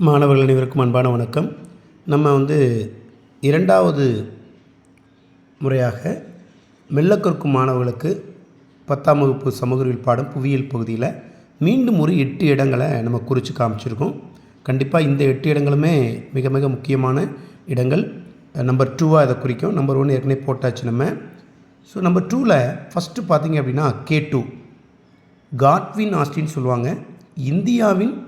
மாணவர்கள் அனைவருக்கும் அன்பான வணக்கம். நம்ம வந்து இரண்டாவது முறையாக மெல்லக்கற்கும் மாணவர்களுக்கு பத்தாம் வகுப்பு சமூக பாடம் புவியியல் பகுதியில் மீண்டும் ஒரு எட்டு இடங்களை நம்ம குறித்து காமிச்சிருக்கோம். கண்டிப்பாக இந்த எட்டு இடங்களுமே மிக மிக முக்கியமான இடங்கள். நம்பர் டூவாக இதை குறிக்கும். நம்பர் ஒன் ஏற்கனவே போட்டாச்சு நம்ம. ஸோ நம்பர் டூவில் ஃபஸ்ட்டு பார்த்தீங்க அப்படின்னா கே டூ காட்வின் ஆஸ்டின்னு சொல்லுவாங்க. இந்தியாவின்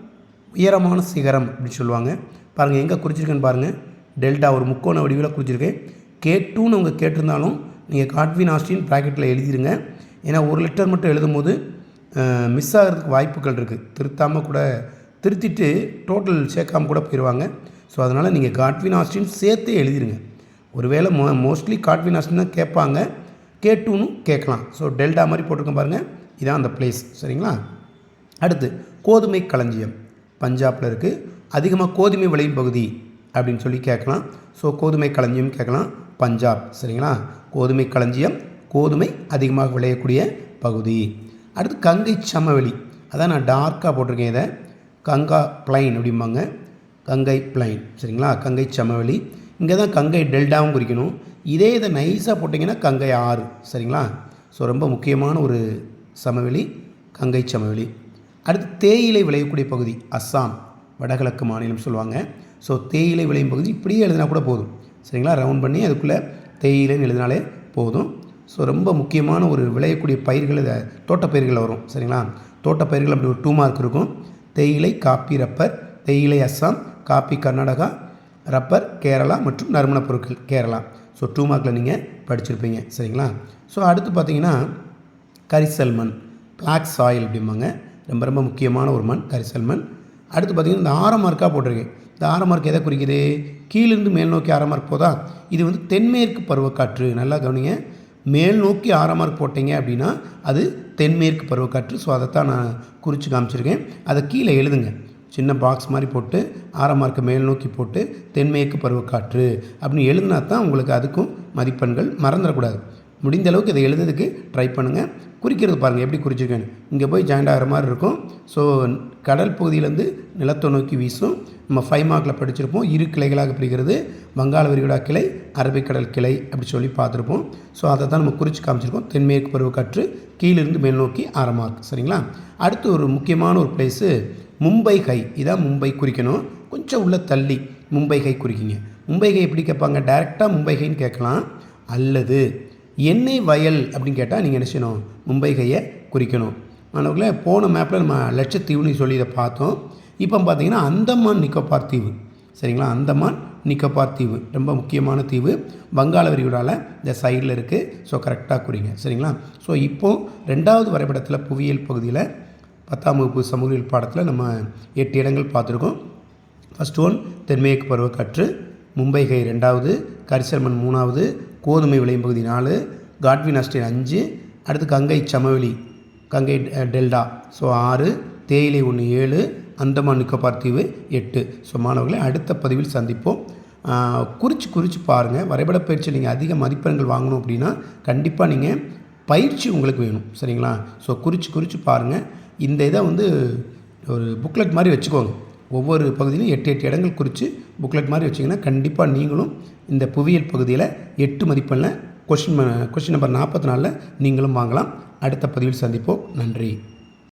உயரமான சிகரம் அப்படின்னு சொல்லுவாங்க. பாருங்கள் எங்கே குறிச்சிருக்கேன்னு பாருங்கள் டெல்டா ஒரு முக்கோண வடிவில் குறிச்சிருக்கேன் கே டூன்னு அவங்க கேட்டிருந்தாலும் நீங்கள் காட்வின் ஆஸ்டின் ப்ராக்கெட்டில் எழுதிருங்க. ஏன்னா ஒரு லிட்டர் மட்டும் எழுதும் போது மிஸ் ஆகிறதுக்கு வாய்ப்புகள் இருக்குது திருத்தாமல் கூட திருத்திட்டு டோட்டல் சேர்க்காம கூட போயிடுவாங்க ஸோ அதனால் நீங்கள் காட்வின் ஆஸ்டின் சேர்த்தே எழுதிருங்க. ஒருவேளை மோ மோஸ்ட்லி காட்வின் ஆஸ்டின் தான் கேட்பாங்க. கே கேட்கலாம். ஸோ டெல்டா மாதிரி போட்டிருக்கேன் பாருங்கள் இதான் அந்த பிளேஸ் சரிங்களா? அடுத்து கோதுமை களஞ்சியம். பஞ்சாபில் இருக்குது அதிகமாக கோதுமை விளையும் பகுதி அப்படின்னு சொல்லி கேட்கலாம். ஸோ கோதுமை களஞ்சியம் கேட்கலாம். பஞ்சாப் சரிங்களா? கோதுமை களஞ்சியம் கோதுமை அதிகமாக விளையக்கூடிய பகுதி. அடுத்து கங்கை சமவெளி. அதான் நான் டார்க்காக போட்டிருக்கேன் இதை. கங்கா பிளைன் அப்படிம்பாங்க. கங்கை பிளைன் சரிங்களா? கங்கை சமவெளி. இங்கே தான் கங்கை டெல்டாவும் குறிக்கணும். இதே இதை நைஸாக போட்டிங்கன்னா கங்கை ஆறு சரிங்களா? ஸோ ரொம்ப முக்கியமான ஒரு சமவெளி கங்கை சமவெளி. அடுத்து தேயிலை விளையக்கூடிய பகுதி அஸ்ஸாம் வடகிழக்கு மாநிலம் சொல்லுவாங்க. ஸோ தேயிலை விளையும் பகுதி இப்படியே எழுதினா கூட போதும். சரிங்களா? ரவுண்ட் பண்ணி அதுக்குள்ளே தேயிலைன்னு எழுதினாலே போதும். ஸோ ரொம்ப முக்கியமான ஒரு விளையக்கூடிய பயிர்கள் இதை தோட்டப்பயிர்கள் வரும். சரிங்களா? தோட்டப்பயிர்கள் அப்படி ஒரு டூ மார்க் இருக்கும். தேயிலை காப்பி ரப்பர் தேயிலை அஸ்ஸாம் காப்பி கர்நாடகா ரப்பர் கேரளா மற்றும் நறுமணப் பொருட்கள் கேரளா. ஸோ டூ மார்க்கில் நீங்கள் படிச்சிருப்பீங்க. சரிங்களா? ஸோ அடுத்து பார்த்தீங்கன்னா கரிசல்மன் பிளாக் சாயில் அப்படிம்பாங்க. ரொம்ப ரொம்ப முக்கியமான ஒரு மண் கரிசல் மண். அடுத்து பார்த்திங்கன்னா இந்த ஆரம் மார்க்காக போட்டிருக்கேன். இந்த ஆரம் மார்க் எதை குறிக்குது? கீழிருந்து மேல் நோக்கி ஆரம் மார்க் போதா? இது வந்து தென்மேற்கு பருவக்காற்று. நல்லா கவனிங்க. மேல் நோக்கி ஆரம் மார்க் போட்டீங்க அப்படின்னா அது தென்மேற்கு பருவக்காற்று. ஸோ அதைத்தான் நான் குறித்து காமிச்சிருக்கேன். அதை கீழே எழுதுங்க. சின்ன பாக்ஸ் மாதிரி போட்டு ஆரம் மார்க்கை மேல் நோக்கி போட்டு தென்மேற்கு பருவக்காற்று அப்படின்னு எழுதினா தான் உங்களுக்கு அதுக்கும் மதிப்பெண்கள் மறந்துடக்கூடாது. முடிந்த அளவுக்கு இதை எழுதுறதுக்கு ட்ரை பண்ணுங்கள் குறிக்கிறது பாருங்கள் எப்படி குறிச்சிருக்கேன்னு. இங்கே போய் ஜாயிண்ட் ஆகிற மாதிரி இருக்கும். ஸோ கடல் பகுதியிலேருந்து நிலத்தை நோக்கி வீசும். நம்ம ஃபைவ் மார்க்கில் படிச்சிருப்போம். இரு கிளைகளாக பிரிக்கிறது. வங்காள விரிகுடா கிளை அரபிக்கடல் கிளை அப்படி சொல்லி பார்த்துருப்போம். ஸோ அதை தான் நம்ம குறித்து காமிச்சிருக்கோம். தென்மேற்கு பருவக்காற்று கீழிருந்து மேல் நோக்கி ஆறு மார்க் சரிங்களா? அடுத்து ஒரு முக்கியமான ஒரு பிளேஸு மும்பை ஹை இதான் மும்பை குறிக்கணும். கொஞ்சம் உள்ள தள்ளி மும்பை ஹை குறிக்கிங்க. மும்பை ஹை எப்படி கேட்பாங்க? டைரெக்டாக மும்பை ஹைன்னு கேட்கலாம். அல்லது எண்ணெய் வயல் அப்படின்னு கேட்டால் நீங்கள் என்ன செய்யணும்? மும்பை கையை குறிக்கணும். மாணவர்களே போன மேப்பில் நம்ம லட்சத்தீவுன்னு சொல்லி இதை பார்த்தோம். இப்போ பார்த்தீங்கன்னா அந்தமான் நிக்கோபார் தீவு. சரிங்களா? அந்தமான் நிக்கோபார் தீவு. ரொம்ப முக்கியமான தீவு. வங்காள விரிகுடாவில் இந்த சைடில் இருக்குது ஸோ கரெக்டாக குறிங்க. சரிங்களா? ஸோ இப்போது ரெண்டாவது வரைபடத்தில் புவியியல் பகுதியில் பத்தாம் வகுப்பு சமூகவியல் பாடத்தில் நம்ம எட்டு இடங்கள் பார்த்துருக்கோம். ஃபஸ்ட் ஒன் தென்மேற்கு பருவக்காற்று. மும்பை கை ரெண்டாவது கரிசல்மன் மூணாவது கோதுமை விளையும் பகுதி நாலு காட்வின் அஸ்டின் அஞ்சு அடுத்து கங்கை சமவெளி கங்கை டெல்டா. ஸோ ஆறு தேயிலை ஒன்று ஏழு அந்தமான் நிக்கோபார் தீவு எட்டு. ஸோ மாணவர்களை அடுத்த பதிவில் சந்திப்போம். குறித்து குறித்து பாருங்கள் வரைபட பயிற்சி நீங்கள் அதிக மதிப்பெண்கள் வாங்கணும் அப்படின்னா கண்டிப்பாக நீங்கள் பயிற்சி உங்களுக்கு வேணும். சரிங்களா? ஸோ குறித்து குறித்து பாருங்கள் இந்த இதை வந்து ஒரு புக்லெட் மாதிரி வச்சுக்கோங்க. ஒவ்வொரு பகுதியிலும் எட்டு எட்டு இடங்கள் குறித்து புக்லெட் மாதிரி வச்சிங்கன்னா கண்டிப்பாக நீங்களும் இந்த புவியியல் பகுதியில் எட்டு மதிப்பெண்ணில் கொஷின் கொஷின் நம்பர் நாற்பத்தி நாலில் நீங்களும் வாங்கலாம். அடுத்த பதிவில் சந்திப்போம். நன்றி.